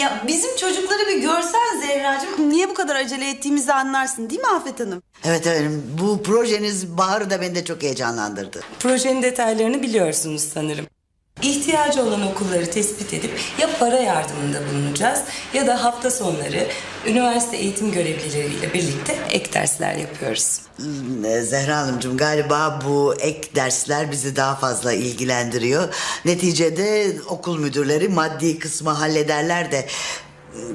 Ya bizim çocukları bir görsen Zehracığım. Niye bu kadar acele ettiğimizi anlarsın değil mi Afet Hanım? Evet efendim bu projeniz Bahar'ı da beni de çok heyecanlandırdı. Projenin detaylarını biliyorsunuz sanırım. İhtiyacı olan okulları tespit edip ya para yardımında bulunacağız ya da hafta sonları üniversite eğitim görevlileriyle birlikte ek dersler yapıyoruz. Hmm, e, Zehra Hanımcığım galiba bu ek dersler bizi daha fazla ilgilendiriyor. Neticede okul müdürleri maddi kısmı hallederler de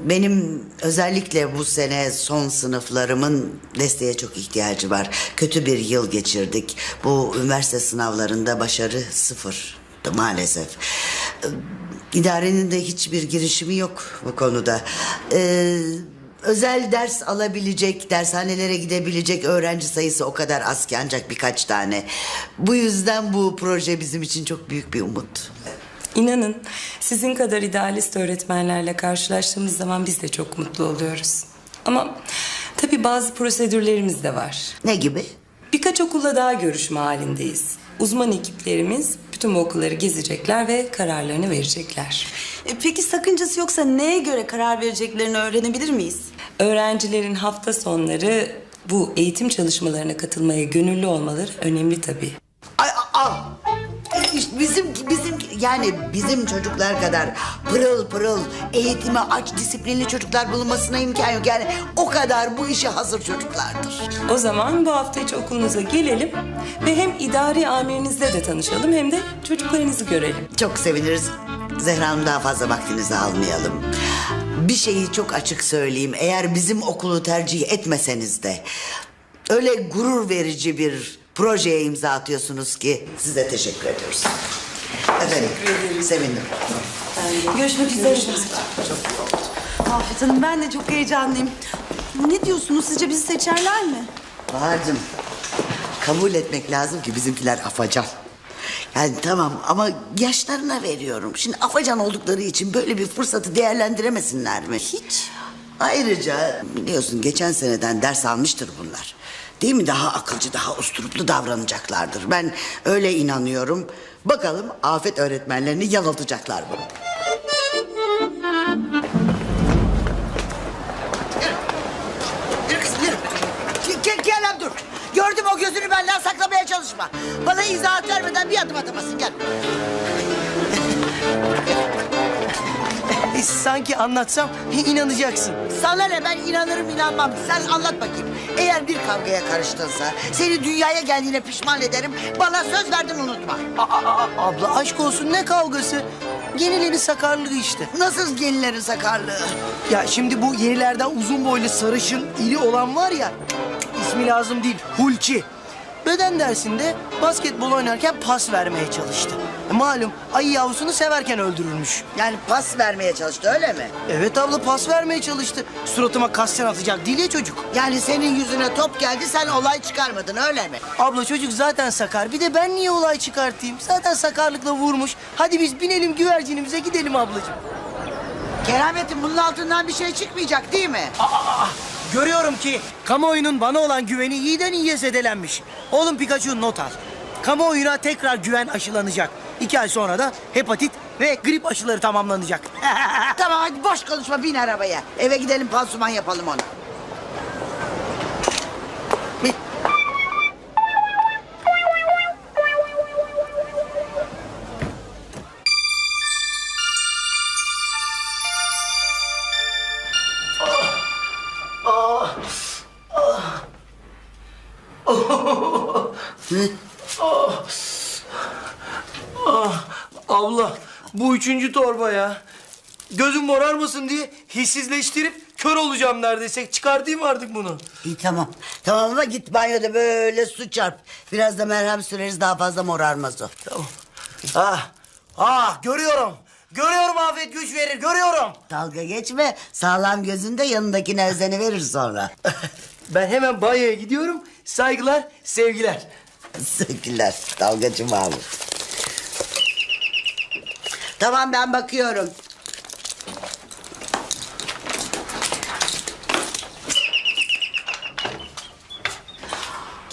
benim özellikle bu sene son sınıflarımın desteğe çok ihtiyacı var. Kötü bir yıl geçirdik. Bu üniversite sınavlarında başarı sıfır maalesef. Ee, İdarenin de hiçbir girişimi yok bu konuda. Ee, özel ders alabilecek, dershanelere gidebilecek öğrenci sayısı o kadar az ki ancak birkaç tane. Bu yüzden bu proje bizim için çok büyük bir umut. İnanın sizin kadar idealist öğretmenlerle karşılaştığımız zaman biz de çok mutlu oluyoruz. Ama tabii bazı prosedürlerimiz de var. Ne gibi? Birkaç okulla daha görüşme halindeyiz. Uzman ekiplerimiz bütün bu okulları gezecekler ve kararlarını verecekler. E, peki sakıncası yoksa neye göre karar vereceklerini öğrenebilir miyiz? Öğrencilerin hafta sonları bu eğitim çalışmalarına katılmaya gönüllü olmaları önemli tabii. Yani bizim çocuklar kadar pırıl pırıl eğitime aç disiplinli çocuklar bulunmasına imkan yok. Yani o kadar bu işe hazır çocuklardır. O zaman bu hafta içi okulunuza gelelim ve hem idari amirinizle de tanışalım hem de çocuklarınızı görelim. Çok seviniriz. Zehra Hanım daha fazla vaktinizi almayalım. Bir şeyi çok açık söyleyeyim. Eğer bizim okulu tercih etmeseniz de öyle gurur verici bir projeye imza atıyorsunuz ki size teşekkür ediyoruz. Efendim, sevindim. Görüşmek üzere. Afet Hanım ben de çok heyecanlıyım. Ne diyorsunuz sizce bizi seçerler mi? Bahar'cığım kabul etmek lazım ki bizimkiler afacan. Yani tamam ama yaşlarına veriyorum. Şimdi afacan oldukları için böyle bir fırsatı değerlendiremesinler mi? Hiç. Ayrıca biliyorsun geçen seneden ders almıştır bunlar. Değil mi? Daha akılcı, daha usturuplu davranacaklardır. Ben öyle inanıyorum. Bakalım afet öğretmenlerini yanıltacaklar mı? Yürü kızım dur. Gördüm o gözünü benden saklamaya çalışma. Bana izahat vermeden bir adım atamasın gel. Sanki anlatsam inanacaksın. Sana ne ben inanırım inanmam. Sen anlat bakayım. Eğer bir kavgaya karıştınsa seni dünyaya geldiğine pişman ederim. Bana söz verdin unutma. Aa, aa, abla aşk olsun ne kavgası? Yenilerin sakarlığı işte. Nasıl gelinlerin sakarlığı? Ya şimdi bu yenilerden uzun boylu sarışın iri olan var ya ismi lazım değil Hulki. Beden dersinde basketbol oynarken pas vermeye çalıştı. E, malum ayı yavrusunu severken öldürülmüş. Yani pas vermeye çalıştı öyle mi? Evet abla pas vermeye çalıştı. Suratıma kasten atacak değil ya çocuk. Yani senin yüzüne top geldi sen olay çıkarmadın öyle mi? Abla çocuk zaten sakar. Bir de ben niye olay çıkartayım? Zaten sakarlıkla vurmuş. Hadi biz binelim güvercinimize gidelim ablacığım. Kerametin bunun altından bir şey çıkmayacak değil mi? Görüyorum ki kamuoyunun bana olan güveni iyiden iyiye zedelenmiş. Oğlum Pikachu not al. Kamuoyuna tekrar güven aşılanacak. İki ay sonra da hepatit ve grip aşıları tamamlanacak. tamam hadi boş konuşma bin arabaya. Eve gidelim pansuman yapalım ona. Torba ya. Gözüm morarmasın diye hissizleştirip kör olacağım neredeyse. Çıkartayım artık bunu. İyi tamam. Tamam ama git banyoda böyle su çarp. Biraz da merhem süreriz daha fazla morarmaz o. Tamam. Ah, ah görüyorum. Görüyorum afet güç verir, görüyorum. Dalga geçme. Sağlam gözünde yanındakine özeni verir sonra. Ben hemen banyoya gidiyorum. Saygılar, sevgiler. Sevgiler. Dalgacı Mahmut. Tamam ben bakıyorum.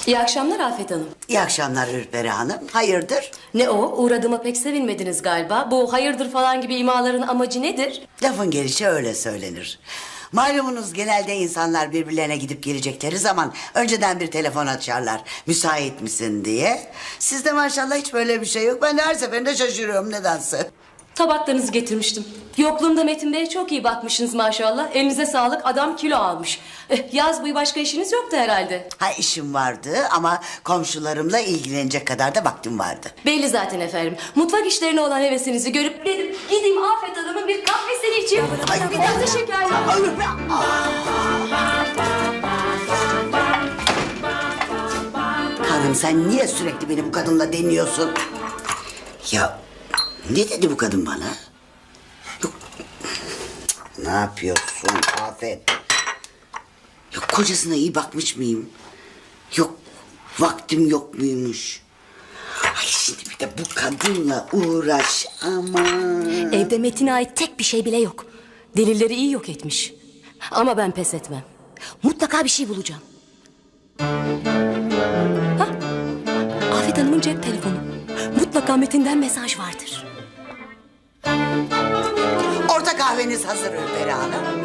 İyi akşamlar Afet Hanım. İyi akşamlar Ürperi Hanım. Hayırdır? Ne o? Uğradığıma pek sevinmediniz galiba. Bu hayırdır falan gibi imaların amacı nedir? Lafın gelişi öyle söylenir. Malumunuz genelde insanlar birbirlerine gidip gelecekleri zaman önceden bir telefon açarlar. Müsait misin diye. Sizde maşallah hiç böyle bir şey yok. Ben de her seferinde şaşırıyorum nedense. Tabaklarınızı getirmiştim. Yokluğumda Metin Bey'e çok iyi bakmışsınız maşallah. Elinize sağlık adam kilo almış. Eh, Yaz boyu başka işiniz yoktu herhalde. Ha işim vardı ama komşularımla ilgilenecek kadar da vaktim vardı. Belli zaten efendim. Mutfak işlerine olan hevesinizi görüp dedim gideyim Afet Hanım'ın bir kahvesini içeyim. bir tatlı şekerli. Hanım sen niye sürekli beni bu kadınla deniyorsun? Ya ne dedi bu kadın bana? Yok. Ne yapıyorsun Afet? Yok kocasına iyi bakmış mıyım? Yok vaktim yok muymuş? Ay şimdi bir de bu kadınla uğraş aman. Evde Metin'e ait tek bir şey bile yok. Delilleri iyi yok etmiş. Ama ben pes etmem. Mutlaka bir şey bulacağım. Hah, Afet Hanım'ın cep telefonu. Mutlaka Metin'den mesaj vardır. Orta kahveniz hazır Ülperi Hanım.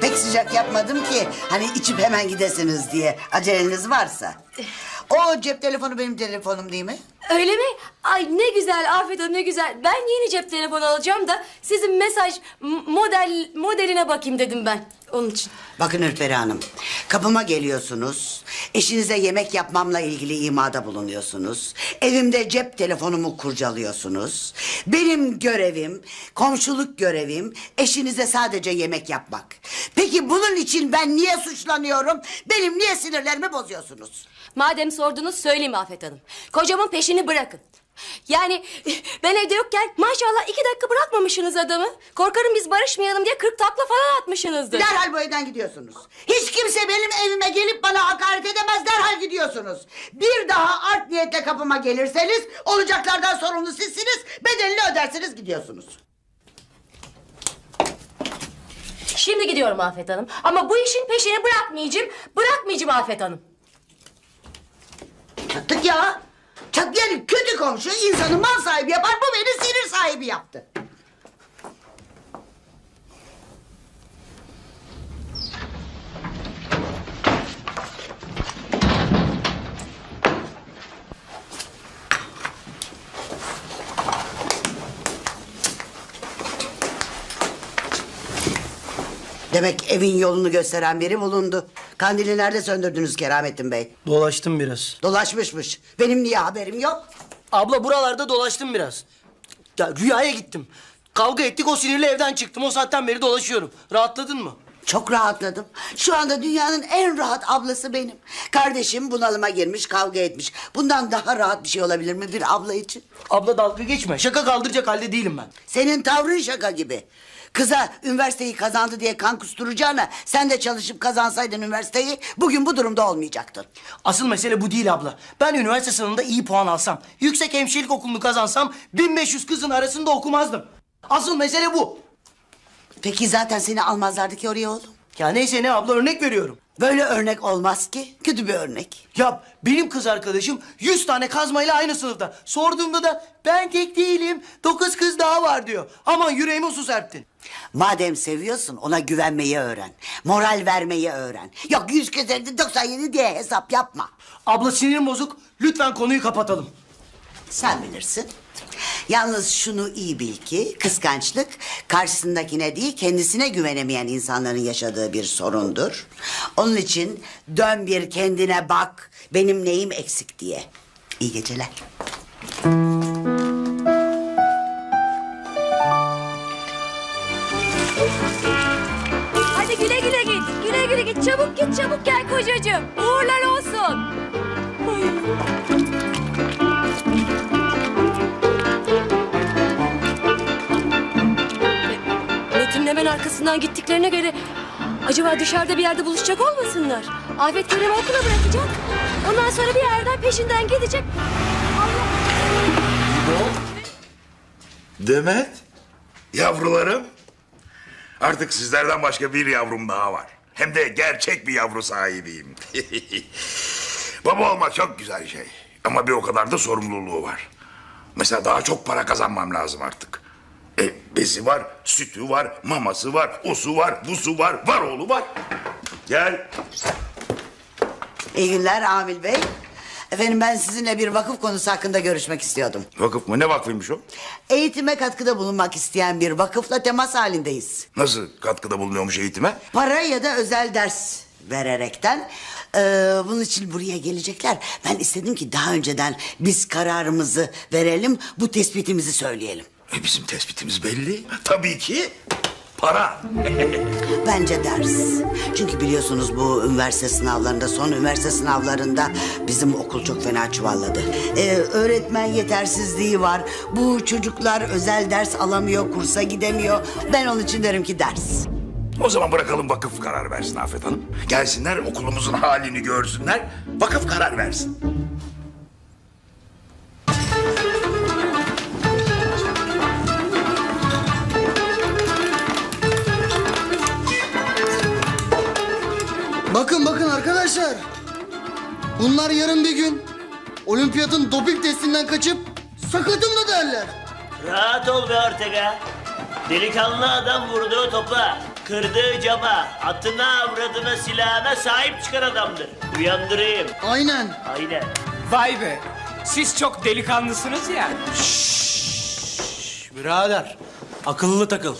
Pek sıcak yapmadım ki hani içip hemen gidesiniz diye aceleniz varsa. O cep telefonu benim telefonum değil mi? Öyle mi? Ay ne güzel Afet Hanım ne güzel. Ben yeni cep telefonu alacağım da sizin mesaj model modeline bakayım dedim ben. Onun için. Bakın Ülperi Hanım, kapıma geliyorsunuz. Eşinize yemek yapmamla ilgili imada bulunuyorsunuz. Evimde cep telefonumu kurcalıyorsunuz. Benim görevim, komşuluk görevim eşinize sadece yemek yapmak. Peki bunun için ben niye suçlanıyorum? Benim niye sinirlerimi bozuyorsunuz? Madem sordunuz söyleyeyim Afet Hanım. Kocamın peşini bırakın. Yani ben evde yokken maşallah iki dakika bırakmamışsınız adamı. Korkarım biz barışmayalım diye kırk takla falan atmışsınızdır. Derhal bu evden gidiyorsunuz. Hiç kimse benim evime gelip bana hakaret edemez derhal gidiyorsunuz. Bir daha art niyetle kapıma gelirseniz olacaklardan sorumlu sizsiniz. Bedelini ödersiniz gidiyorsunuz. Şimdi gidiyorum Afet Hanım. Ama bu işin peşini bırakmayacağım. Bırakmayacağım Afet Hanım. Çattık ya. Çat yani kötü komşu insanı mal sahibi yapar. Bu beni sinir sahibi yaptı. Demek evin yolunu gösteren biri bulundu. Kandili nerede söndürdünüz Keramettin Bey? Dolaştım biraz. Dolaşmışmış. Benim niye haberim yok? Abla buralarda dolaştım biraz. Ya rüyaya gittim. Kavga ettik o sinirle evden çıktım. O saatten beri dolaşıyorum. Rahatladın mı? Çok rahatladım. Şu anda dünyanın en rahat ablası benim. Kardeşim bunalıma girmiş, kavga etmiş. Bundan daha rahat bir şey olabilir mi bir abla için? Abla dalga geçme. Şaka kaldıracak halde değilim ben. Senin tavrın şaka gibi. Kıza üniversiteyi kazandı diye kan kusturacağına sen de çalışıp kazansaydın üniversiteyi bugün bu durumda olmayacaktın. Asıl mesele bu değil abla. Ben üniversite sınavında iyi puan alsam, yüksek hemşirelik okulunu kazansam 1500 kızın arasında okumazdım. Asıl mesele bu. Peki zaten seni almazlardı ki oraya oğlum. Ya neyse ne abla örnek veriyorum. Böyle örnek olmaz ki. Kötü bir örnek. Ya benim kız arkadaşım 100 tane kazmayla aynı sınıfta. Sorduğumda da ben tek değilim, dokuz kız daha var diyor. Aman yüreğime su serptin. Madem seviyorsun ona güvenmeyi öğren. Moral vermeyi öğren. Yok 100 kez 97 diye hesap yapma. Abla sinirim bozuk. Lütfen konuyu kapatalım. Sen bilirsin. Yalnız şunu iyi bil ki kıskançlık karşısındakine değil kendisine güvenemeyen insanların yaşadığı bir sorundur. Onun için dön bir kendine bak benim neyim eksik diye. İyi geceler. Hadi güle güle git. Güle güle git. Çabuk git çabuk gel kocacığım. Hemen arkasından gittiklerine göre acaba dışarıda bir yerde buluşacak olmasınlar? Afet Kerem'i okula bırakacak. Ondan sonra bir yerden peşinden gidecek. Demet, yavrularım. Artık sizlerden başka bir yavrum daha var. Hem de gerçek bir yavru sahibiyim. Baba olmak çok güzel şey. Ama bir o kadar da sorumluluğu var. Mesela daha çok para kazanmam lazım artık. E, Bezi var, sütü var, maması var, osu var, busu var, var oğlu var. Gel. İyi günler Amil Bey. Efendim ben sizinle bir vakıf konusu hakkında görüşmek istiyordum. Vakıf mı? Ne vakfıymış o? Eğitime katkıda bulunmak isteyen bir vakıfla temas halindeyiz. Nasıl katkıda bulunuyormuş eğitime? Para ya da özel ders vererekten. eee, bunun için buraya gelecekler. Ben istedim ki daha önceden biz kararımızı verelim, bu tespitimizi söyleyelim. E bizim tespitimiz belli. Tabii ki para. Bence ders. Çünkü biliyorsunuz bu üniversite sınavlarında, son üniversite sınavlarında bizim okul çok fena çuvalladı. Ee, öğretmen yetersizliği var. Bu çocuklar özel ders alamıyor, kursa gidemiyor. Ben onun için derim ki ders. O zaman bırakalım vakıf karar versin Afet Hanım. Gelsinler okulumuzun halini görsünler. Vakıf karar versin. Arkadaşlar. Bunlar yarın bir gün olimpiyatın doping testinden kaçıp sakatım da derler. Rahat ol be Ortega. Delikanlı adam vurduğu topa, kırdığı cama, atına, avradına, silahına sahip çıkan adamdır. Uyandırayım. Aynen. Aynen. Vay be. Siz çok delikanlısınız ya. Birader akıllı takıl.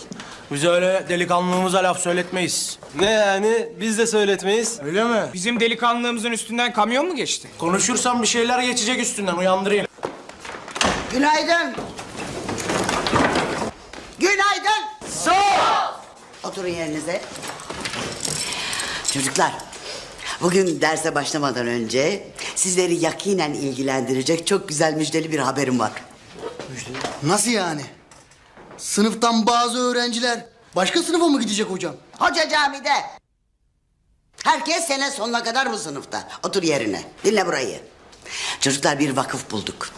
Biz öyle delikanlılığımıza laf söyletmeyiz. Ne yani? Biz de söyletmeyiz. Öyle mi? Bizim delikanlılığımızın üstünden kamyon mu geçti? Konuşursam bir şeyler geçecek üstünden uyandırayım. Günaydın. Günaydın. Sağ Oturun yerinize. Çocuklar, bugün derse başlamadan önce sizleri yakinen ilgilendirecek çok güzel müjdeli bir haberim var. Nasıl yani? Sınıftan bazı öğrenciler başka sınıfa mı gidecek hocam? Hoca camide. Herkes sene sonuna kadar bu sınıfta. Otur yerine. Dinle burayı. Çocuklar bir vakıf bulduk.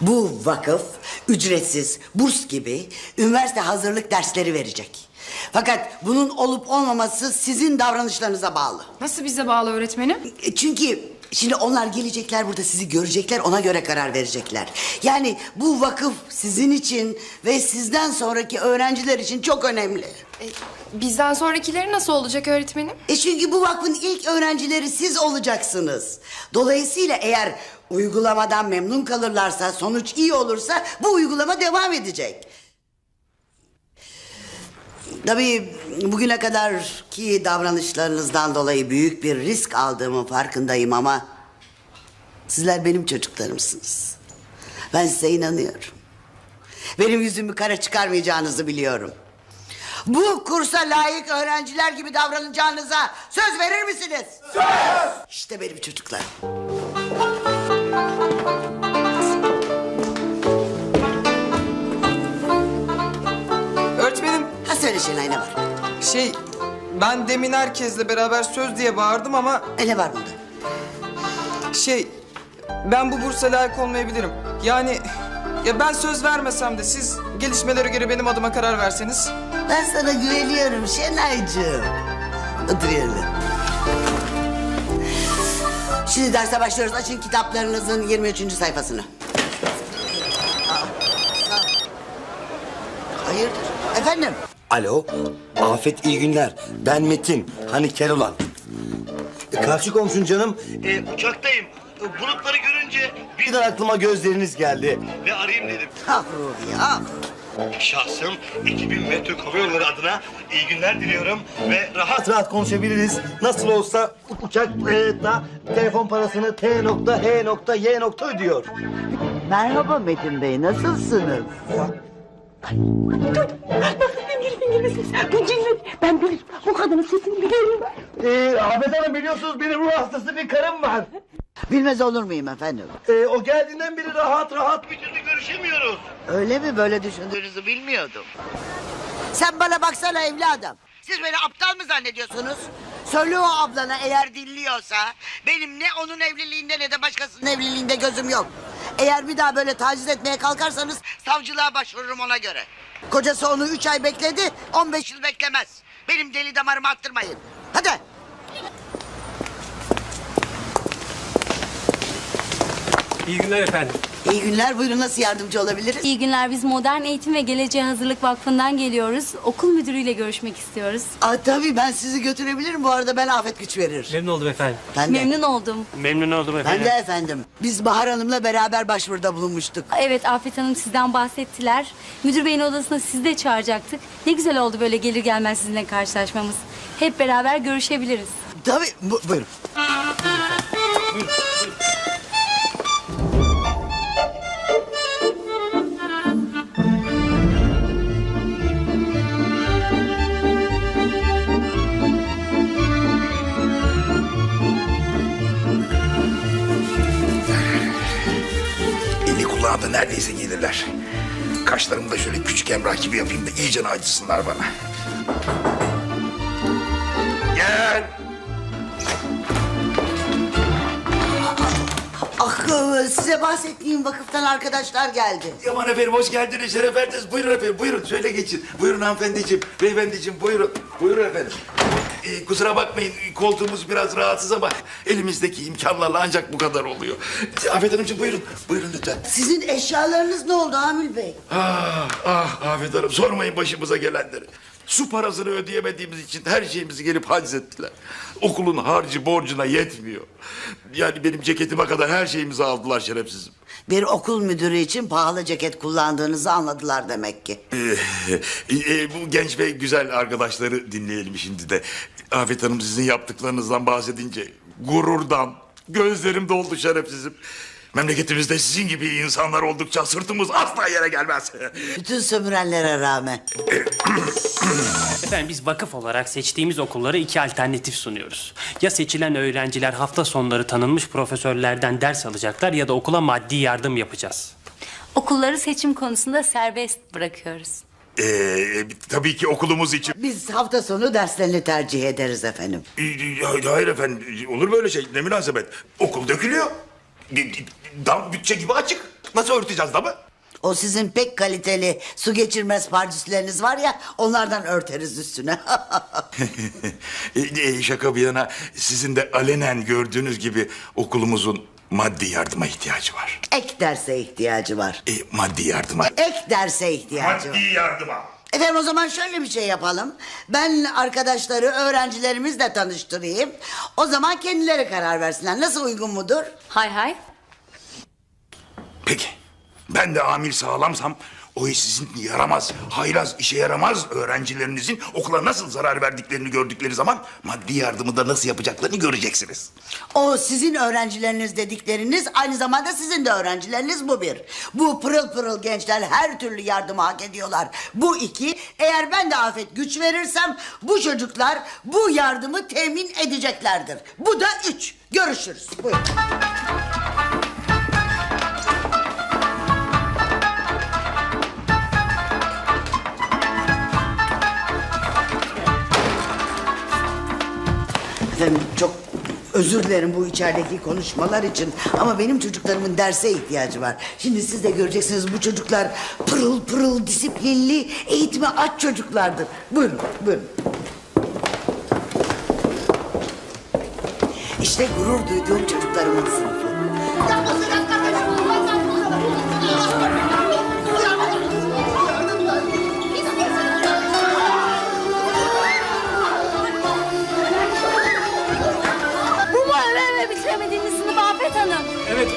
Bu vakıf ücretsiz, burs gibi üniversite hazırlık dersleri verecek. Fakat bunun olup olmaması sizin davranışlarınıza bağlı. Nasıl bize bağlı öğretmenim? Çünkü şimdi onlar gelecekler burada sizi görecekler ona göre karar verecekler. Yani bu vakıf sizin için ve sizden sonraki öğrenciler için çok önemli. E, bizden sonrakileri nasıl olacak öğretmenim? E çünkü bu vakfın ilk öğrencileri siz olacaksınız. Dolayısıyla eğer uygulamadan memnun kalırlarsa, sonuç iyi olursa bu uygulama devam edecek. Tabii bugüne kadar ki davranışlarınızdan dolayı büyük bir risk aldığımın farkındayım ama sizler benim çocuklarımsınız. Ben size inanıyorum. Benim yüzümü kara çıkarmayacağınızı biliyorum. Bu kursa layık öğrenciler gibi davranacağınıza söz verir misiniz? Söz! İşte benim çocuklar. Söyle Şenay ne var? şey ben demin herkesle beraber söz diye bağırdım ama E ne var bunda? şey ben bu bursa layık olmayabilirim. Yani ya ben söz vermesem de siz gelişmelere göre benim adıma karar verseniz. Ben sana güveniyorum Şenaycığım. Otur yerine. Şimdi derse başlıyoruz. Açın kitaplarınızın 23. sayfasını. Aa, sağ ol. Hayırdır? Efendim? Alo. Afet iyi günler. Ben Metin. Hani kel olan. E, karşı komşun canım. E, uçaktayım. E, bulutları görünce birden aklıma gözleriniz geldi. Ve arayayım dedim. Ah Ruhi ah. Şahsım 2000 metre yolları adına iyi günler diliyorum. Ve rahat rahat konuşabiliriz. Nasıl olsa uçak e, da telefon parasını T nokta H nokta Y nokta ödüyor. Merhaba Metin Bey, nasılsınız? E, Afet Hanım biliyorsunuz benim ruh hastası bir karım var. Bilmez olur muyum efendim? E, o geldiğinden beri rahat rahat bir türlü görüşemiyoruz. Öyle mi böyle düşündüğünüzü bilmiyordum. Sen bana baksana evladım. Siz beni aptal mı zannediyorsunuz? Söyle o ablana eğer dinliyorsa benim ne onun evliliğinde ne de başkasının evliliğinde gözüm yok. Eğer bir daha böyle taciz etmeye kalkarsanız savcılığa başvururum ona göre. Kocası onu üç ay bekledi, 15 yıl beklemez. Benim deli damarımı attırmayın. Hadi. İyi günler efendim. İyi günler. Buyurun nasıl yardımcı olabiliriz? İyi günler. Biz Modern Eğitim ve Geleceğe Hazırlık Vakfı'ndan geliyoruz. Okul müdürüyle görüşmek istiyoruz. Aa, tabii ben sizi götürebilirim. Bu arada ben Afet Güç verir. Memnun oldum efendim. Ben de. Memnun oldum. Memnun oldum Ben de efendim. Biz Bahar Hanım'la beraber başvuruda bulunmuştuk. Evet Afet Hanım sizden bahsettiler. Müdür beyin odasına sizi de çağıracaktık. Ne güzel oldu böyle gelir gelmez sizinle karşılaşmamız. Hep beraber görüşebiliriz. Tabii. Bu, buyurun. Neredeyse gelirler. Kaşlarımı da şöyle küçük Emrah gibi yapayım da iyice acısınlar bana. Gel. Ah size bahsettiğim vakıftan arkadaşlar geldi. Yaman efendim hoş geldiniz, şeref verdiniz. Buyurun efendim, buyurun. Şöyle geçin. Buyurun hanımefendiciğim, beyefendiciğim buyurun. Buyurun efendim. Ee, kusura bakmayın, koltuğumuz biraz rahatsız ama elimizdeki imkanlarla ancak bu kadar oluyor. Afet Hanımcığım buyurun, buyurun lütfen. Sizin eşyalarınız ne oldu Amil Bey? Ah, ah Afet Hanım sormayın başımıza gelenleri. Su parasını ödeyemediğimiz için her şeyimizi gelip haciz ettiler. Okulun harcı borcuna yetmiyor. Yani benim ceketime kadar her şeyimizi aldılar şerefsizim. Bir okul müdürü için pahalı ceket kullandığınızı anladılar demek ki. Ee, bu genç ve güzel arkadaşları dinleyelim şimdi de. Afet Hanım sizin yaptıklarınızdan bahsedince gururdan gözlerim doldu şerefsizim. Memleketimizde sizin gibi insanlar oldukça sırtımız asla yere gelmez. Bütün sömürenlere rağmen. Efendim biz vakıf olarak seçtiğimiz okullara iki alternatif sunuyoruz. Ya seçilen öğrenciler hafta sonları tanınmış profesörlerden ders alacaklar ya da okula maddi yardım yapacağız. Okulları seçim konusunda serbest bırakıyoruz. Ee, tabii ki okulumuz için. Biz hafta sonu derslerini tercih ederiz efendim. Ee, Hayır efendim, olur böyle şey. Ne münasebet. Okul dökülüyor. Dam bütçe gibi açık. Nasıl örteceğiz damı? O sizin pek kaliteli su geçirmez pardüsleriniz var ya onlardan örteriz üstüne. E, e, Şaka bir yana sizin de alenen gördüğünüz gibi okulumuzun maddi yardıma ihtiyacı var. Ek derse ihtiyacı var. E, maddi yardıma. Ek derse ihtiyacı var. yardıma. Efendim o zaman şöyle bir şey yapalım. Ben arkadaşları öğrencilerimizle tanıştırayım. O zaman kendileri karar versinler. Nasıl uygun mudur? Hay hay. Peki. Ben de amil sağlamsam o iş sizin yaramaz, haylaz, işe yaramaz öğrencilerinizin okula nasıl zarar verdiklerini gördükleri zaman maddi yardımı da nasıl yapacaklarını göreceksiniz. O sizin öğrencileriniz dedikleriniz aynı zamanda sizin de öğrencileriniz bu bir. Bu pırıl pırıl gençler her türlü yardımı hak ediyorlar. Bu iki. Eğer ben de afet güç verirsem bu çocuklar bu yardımı temin edeceklerdir. Bu da üç. Görüşürüz. Buyurun. Özür dilerim bu içerideki konuşmalar için ama benim çocuklarımın derse ihtiyacı var. Şimdi siz de göreceksiniz bu çocuklar pırıl pırıl disiplinli eğitime aç çocuklardır. Buyurun buyurun. İşte gurur duyduğum çocuklarımın sınıfı. Bu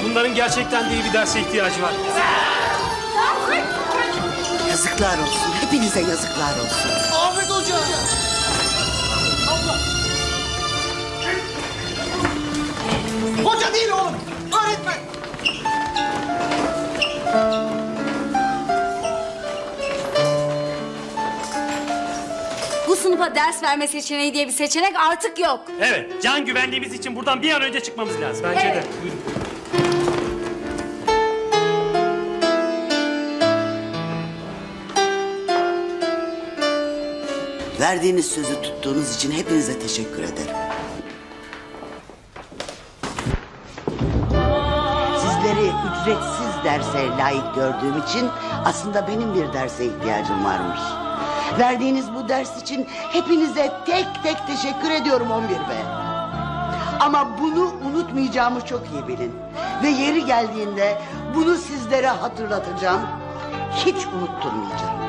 bunların gerçekten de iyi bir derse ihtiyacı var. Yazıklar olsun. Hepinize yazıklar olsun. Ahmet Hoca. Hoca değil oğlum. Öğretmen. Bu sınıfa ders verme seçeneği diye bir seçenek artık yok. Evet can güvenliğimiz için buradan bir an önce çıkmamız lazım. Bence Evet. de. Buyurun. Verdiğiniz sözü tuttuğunuz için hepinize teşekkür ederim. Sizleri ücretsiz derse layık gördüğüm için aslında benim bir derse ihtiyacım varmış. Verdiğiniz bu ders için hepinize tek tek teşekkür ediyorum 11 be. Ama bunu unutmayacağımı çok iyi bilin. Ve yeri geldiğinde bunu sizlere hatırlatacağım. Hiç unutturmayacağım.